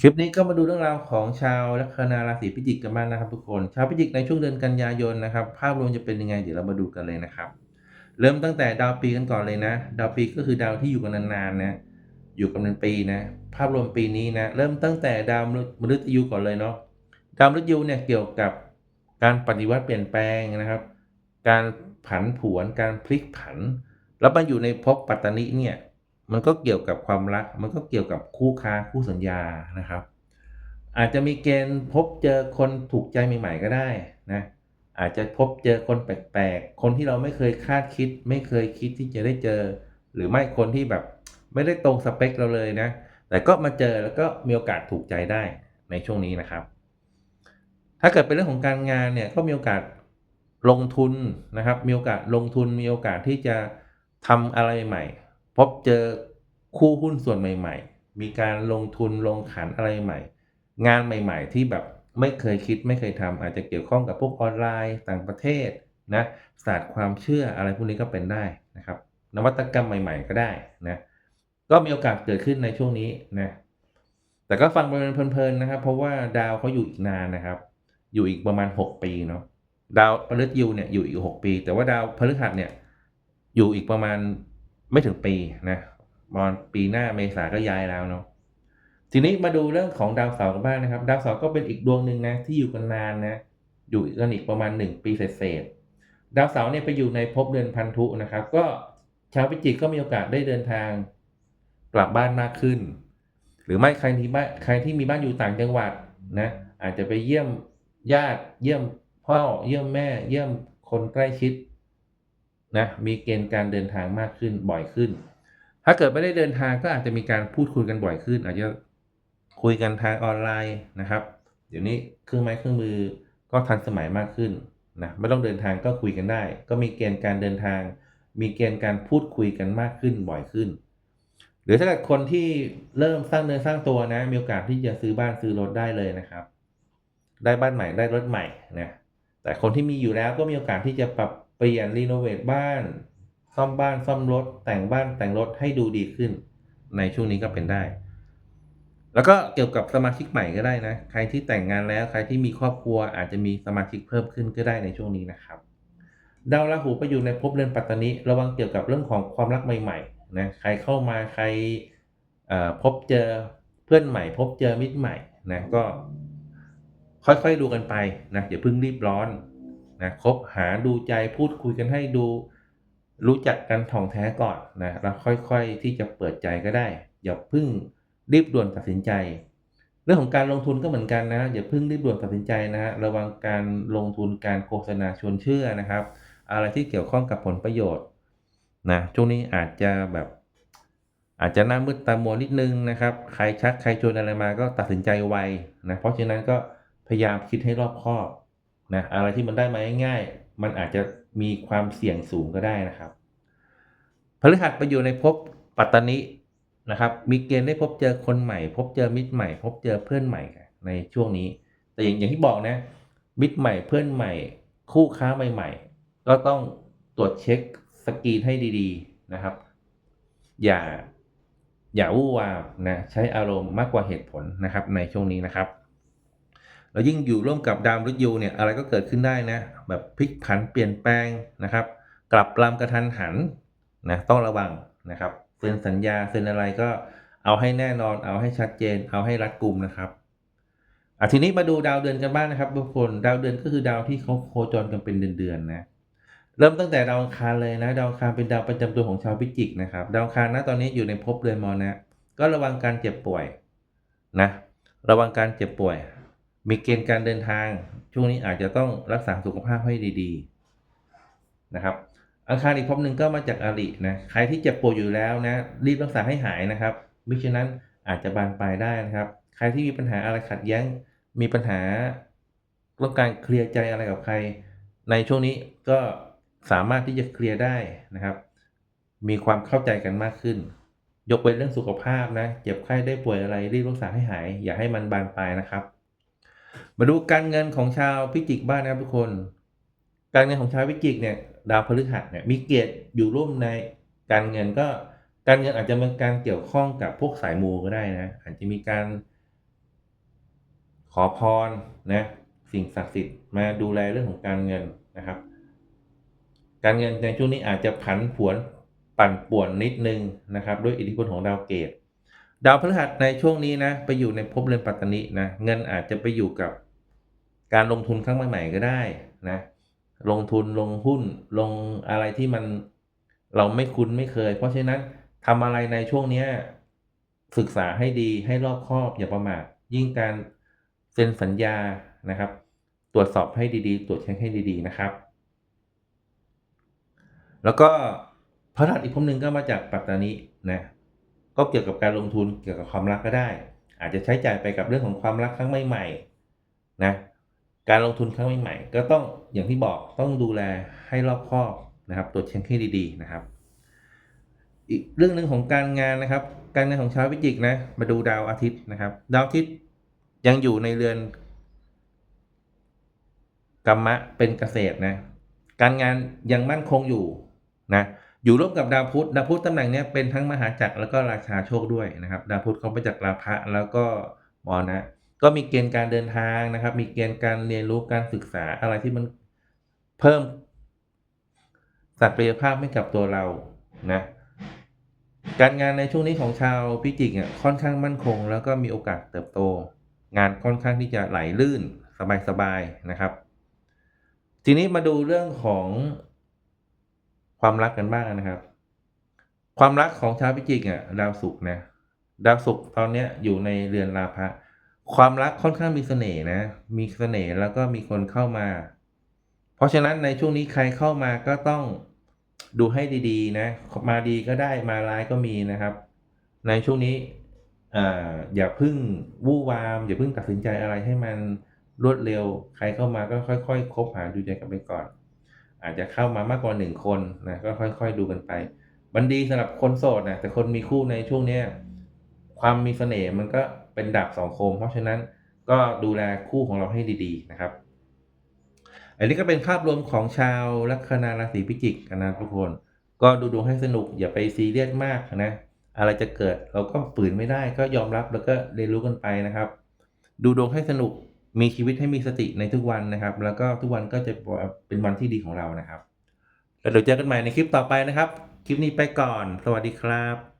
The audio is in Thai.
คลิปนี้ก็มาดูเรื่องราวของชาวลัคนาราศีพิจิกกันบ้างนะครับทุกคน ชาวพิจิกในช่วงเดือนกันยายนนะครับ ภาพรวมจะเป็นยังไงเดี๋ยวเรามาดูกันเลยนะครับ เริ่มตั้งแต่ดาวปีกันก่อนเลยนะ ดาวปีก็คือดาวที่อยู่กันนานๆนะอยู่กันเป็นปีนะ ภาพรวมปีนี้นะเริ่มตั้งแต่ดาวมฤตยูก่อนเลยเนาะดาวมฤตยูเนี่ยเกี่ยวกับการปฏิวัติเปลี่ยนแปลงนะครับ การผันผวนการพลิกผัน แล้วมาอยู่ในภพปัตตานิเนี่ย มันก็เกี่ยวกับความรัก มันก็เกี่ยวกับคู่ค้าคู่สัญญานะครับ อาจจะมีเกณฑ์พบเจอคนถูกใจใหม่ ๆ ก็ได้นะอาจจะพบเจอคนแปลกๆ คนที่เราไม่เคยคาดคิด ไม่เคยคิดที่จะได้เจอ หรือไม่คนที่แบบไม่ได้ตรงสเปคเราเลยนะ แต่ก็มาเจอแล้วก็มีโอกาสถูกใจได้ในช่วงนี้นะครับ ถ้าเกิดเป็นเรื่องของการงานเนี่ยก็มีโอกาสลงทุนนะครับ มีโอกาสลงทุนมีโอกาสที่จะทำอะไรใหม่ พบเจอคู่หุ้นส่วนใหม่ ๆ มีการลงทุนลงขันอะไรใหม่ งานใหม่ ๆ ที่แบบไม่เคยคิดไม่เคยทำอาจจะเกี่ยวข้องกับพวกออนไลน์ต่างประเทศนะศาสตร์ความเชื่ออะไรพวกนี้ก็เป็นได้นะครับ นวัตกรรมใหม่ ๆ ก็ได้นะก็มีโอกาสเกิดขึ้นในช่วงนี้นะแต่ก็ฟังไปเพลินๆนะครับ เพราะว่าดาวเขาอยู่อีกนานนะครับ อยู่อีกประมาณ 6 ปีเนาะดาวพฤหัสยูเนี่ยอยู่อีก 6 ปี แต่ว่าดาวพฤหัสเนี่ยอยู่อีกประมาณ ไม่ถึงปีนะประมาณปีหน้าเมษาก็ย้ายแล้วเนาะทีนี้มาดูเรื่องของดาวเสาร์กันบ้างนะครับ ดาวเสาร์ก็เป็นอีกดวงหนึ่งนะที่อยู่กันนานนะอยู่กันอีกประมาณ 1 ปีเศษดาวเสาร์เนี่ยไปอยู่ในภพเดือนพันธุนะครับ ก็ชาวพิจิกก็มีโอกาสได้เดินทางกลับบ้านมากขึ้น หรือไม่ใครที่บ้านใครที่มีบ้านอยู่ต่างจังหวัดนะอาจจะไปเยี่ยมญาติเยี่ยมพ่อเยี่ยมแม่ เยี่ยมคนใกล้ชิด นะมีเกณฑ์การเดินทางมากขึ้นบ่อยขึ้น ถ้าเกิดไม่ได้เดินทางก็อาจจะมีการพูดคุยกันบ่อยขึ้น อาจจะคุยกันทางออนไลน์นะครับ เดี๋ยวนี้เครื่องไม้เครื่องมือก็ทันสมัยมากขึ้นนะไม่ต้องเดินทางก็คุยกันได้ ก็มีเกณฑ์การเดินทาง มีเกณฑ์การพูดคุยกันมากขึ้นบ่อยขึ้น หรือถ้าเกิดคนที่เริ่มสร้างเนื้อสร้างตัวนะ มีโอกาสที่จะซื้อบ้านซื้อรถได้เลยนะครับ ได้บ้านใหม่ได้รถใหม่นะแต่คนที่มีอยู่แล้วก็มีโอกาสที่จะปรับ เปลี่ยนรีโนเวทบ้าน ซ่อมบ้านซ่อมรถ แต่งบ้านแต่งรถให้ดูดีขึ้น ในช่วงนี้ก็เป็นได้ แล้วก็เกี่ยวกับสมาชิกใหม่ก็ได้นะ ใครที่แต่งงานแล้วใครที่มีครอบครัวอาจจะมีสมาชิกเพิ่มขึ้นก็ได้ในช่วงนี้นะครับดาวราหูไปอยู่ในภพเรือนปัตตานิระวังเกี่ยวกับเรื่องของความรักใหม่ๆนะใครเข้ามาใครพบเจอเพื่อนใหม่ พบเจอมิตรใหม่นะก็ค่อยๆดูกันไปนะอย่าเพิ่งรีบร้อน นะคบหาดูใจพูดคุยกันให้ดู รู้จักกันท่องแท้ก่อนนะแล้วค่อยๆที่จะเปิดใจก็ได้ อย่าพิ่งรีบด่วนตัดสินใจ เรื่องของการลงทุนก็เหมือนกันนะ อย่าพิ่งรีบด่วนตัดสินใจนะฮะระวังการลงทุนการโฆษณาชวนเชื่อนะครับ อะไรที่เกี่ยวข้องกับผลประโยชน์นะช่วงนี้อาจจะแบบอาจจะหน้ามืดตามัวนิดนึงนะครับ ใครชักใครชวนอะไรมาก็ตัดสินใจไวนะ เพราะฉะนั้นก็พยายามคิดให้รอบคอบ นะอะไรที่มันได้มาง่ายๆมันอาจจะมีความเสี่ยงสูงก็ได้นะครับพฤหัสไปอยู่ในภพปัตตานินะครับ มีเกณฑ์ได้พบเจอคนใหม่ พบเจอมิตรใหม่ พบเจอเพื่อนใหม่ในช่วงนี้ แต่อย่างอย่างที่บอกนะ มิตรใหม่เพื่อนใหม่ คู่ค้าใหม่ ๆ ก็ต้องตรวจเช็คสกีนให้ดีๆนะครับ อย่าอย่าวู่วามนะใช้อารมณ์มากกว่าเหตุผลนะครับในช่วงนี้นะครับ แล้วยิ่งอยู่ร่วมกับดาวมฤตยูเนี่ยอะไรก็เกิดขึ้นได้นะ แบบพลิกผันเปลี่ยนแปลงนะครับ กลับลำกระทันหันนะต้องระวังนะครับเซ็นสัญญาเซ็นอะไรก็เอาให้แน่นอนเอาให้ชัดเจน เอาให้รัดกุมนะครับอะทีนี้มาดูดาวเดือนกันบ้างนะครับทุกคนดาวเดือนก็คือดาวที่เขาโคจรกันเป็นเดือนๆนะเริ่มตั้งแต่ดาวอังคารเลยนะดาวอังคารเป็นดาวประจำตัวของชาวพิจิกนะครับดาวอังคารนะตอนนี้อยู่ในภพเรือนมรณะก็ระวังการเจ็บป่วยนะระวังการเจ็บป่วย มีเกณฑ์การเดินทาง ช่วงนี้อาจจะต้องรักษาสุขภาพให้ดีๆนะครับ อังคารอีกภพหนึ่งก็มาจากอารินะใครที่เจ็บป่วยอยู่แล้วนะรีบรักษาให้หายนะครับมิฉะนั้นอาจจะบานปลายได้นะครับ ใครที่มีปัญหาอะไรขัดแย้งมีปัญหาต้องการเคลียร์ใจอะไรกับใคร ในช่วงนี้ก็สามารถที่จะเคลียร์ได้นะครับ มีความเข้าใจกันมากขึ้น ยกเว้นเรื่องสุขภาพนะ เจ็บไข้ได้ป่วยอะไรรีบรักษาให้หาย อย่าให้มันบานปลายนะครับ มาดูการเงินของชาวพิจิกบ้านนะครับทุกคน การเงินของชาวพิจิกเนี่ยดาวพฤหัสเนี่ยมีเกียรติอยู่ร่วมในการเงินก็การเงินอาจจะเป็นการเกี่ยวข้องกับพวกสายมูก็ได้นะอาจจะมีการ ขอพรนะสิ่งศักดิ์สิทธิ์มาดูแลเรื่องของการเงินนะครับ การเงินในช่วงนี้อาจจะผันผวนปั่นป่วนนิดนึงนะครับ ด้วยอิทธิพลของดาวเกตดาวพฤหัสในช่วงนี้นะไปอยู่ในภพเรือนปัตตนินะเงินอาจจะไปอยู่กับ การลงทุนครั้งใหม่ๆก็ได้นะลงทุนลงหุ้นลงอะไรที่มันเราไม่คุ้นไม่เคย เพราะฉะนั้นทำอะไรในช่วงนี้ศึกษาให้ดีให้รอบคอบอย่าประมาทยิ่งการเซ็นสัญญานะครับ ตรวจสอบให้ดีๆ ตรวจเช็คให้ดีๆนะครับ แล้วก็พระหัสอีกภพหนึ่งก็มาจากปัตตานินะก็เกี่ยวกับการลงทุนเกี่ยวกับความรักก็ได้ อาจจะใช้จ่ายไปกับเรื่องของความรักครั้งใหม่ๆนะ การลงทุนครั้งใหม่ๆก็ต้องอย่างที่บอกต้องดูแลให้รอบคอบนะครับตรวจเช็คให้ดีๆนะครับ อีกเรื่องหนึ่งของการงานนะครับ การงานของชาวพิจิกนะมาดูดาวอาทิตย์นะครับ ดาวอาทิตย์ยังอยู่ในเรือนกรรมะเป็นเกษตรนะการงานยังมั่นคงอยู่นะอยู่ร่วมกับดาวพุธดาวพุธตำแหน่งนี้เป็นทั้งมหาจักรแล้วก็ราชาโชคด้วยนะครับ ดาวพุธเขาไปจากราพะแล้วก็มรณะ ก็มีเกณฑ์การเดินทางนะครับ มีเกณฑ์การเรียนรู้การศึกษาอะไรที่มันเพิ่มศักยภาพให้กับตัวเรานะการงานในช่วงนี้ของชาวพิจิกเนี่ยค่อนข้างมั่นคง แล้วก็มีโอกาสเติบโต งานค่อนข้างที่จะไหลลื่นสบายๆนะครับ ทีนี้มาดูเรื่องของความรักกันบ้างนะครับ ความรักของชาวพิจิกอะดาวศุกร์นะดาวศุกร์ตอนเนี้ยอยู่ในเรือนราพะ ความรักค่อนข้างมีเสน่ห์นะ มีเสน่ห์แล้วก็มีคนเข้ามา เพราะฉะนั้นในช่วงนี้ใครเข้ามาก็ต้องดูให้ดีๆ นะ มาดีก็ได้มาร้ายก็มีนะครับ ในช่วงนี้อ่าอย่าพึ่งวู่วาม อย่าพึ่งตัดสินใจอะไรให้มันรวดเร็ว ใครเข้ามาก็ค่อยๆคบหาดูใจกันไปก่อน อาจจะเข้ามามากกว่าหนึ่งคนนะก็ค่อยๆดูกันไป มันดีสำหรับคนโสดนะแต่คนมีคู่ในช่วงเนี้ย ความมีเสน่ห์มันก็เป็นดาบสองคม เพราะฉะนั้นก็ดูแลคู่ของเราให้ดีๆนะครับ อันนี้ก็เป็นภาพรวมของชาวลัคนาราศีพิจิกกันนะทุกคน ก็ดูดวงให้สนุกอย่าไปซีเรียสมากนะ อะไรจะเกิดเราก็ฝืนไม่ได้ก็ยอมรับแล้วก็เรียนรู้กันไปนะครับ ดูดวงให้สนุกมีชีวิตให้มีสติในทุกวันนะครับ แล้วก็ทุกวันก็จะเป็นวันที่ดีของเรานะครับ แล้วเดี๋ยวเจอกันใหม่ในคลิปต่อไปนะครับ คลิปนี้ไปก่อน สวัสดีครับ